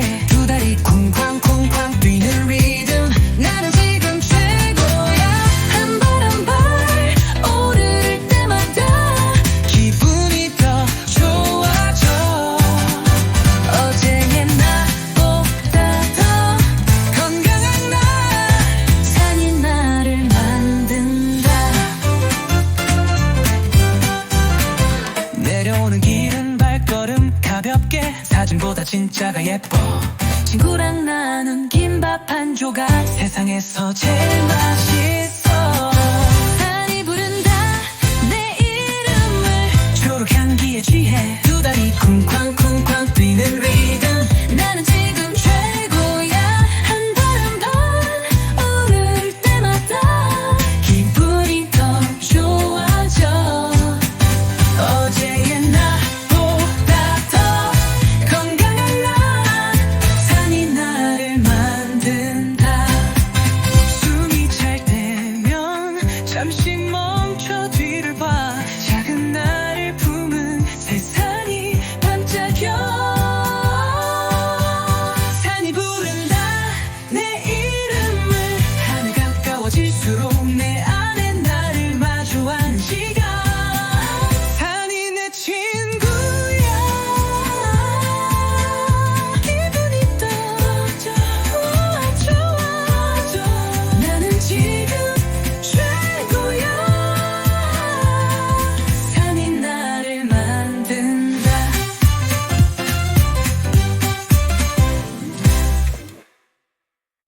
yeah. 사진보다 진짜가 예뻐. 친구랑 나눈 김밥 한 조각. 세상에서 제일 맛있 me.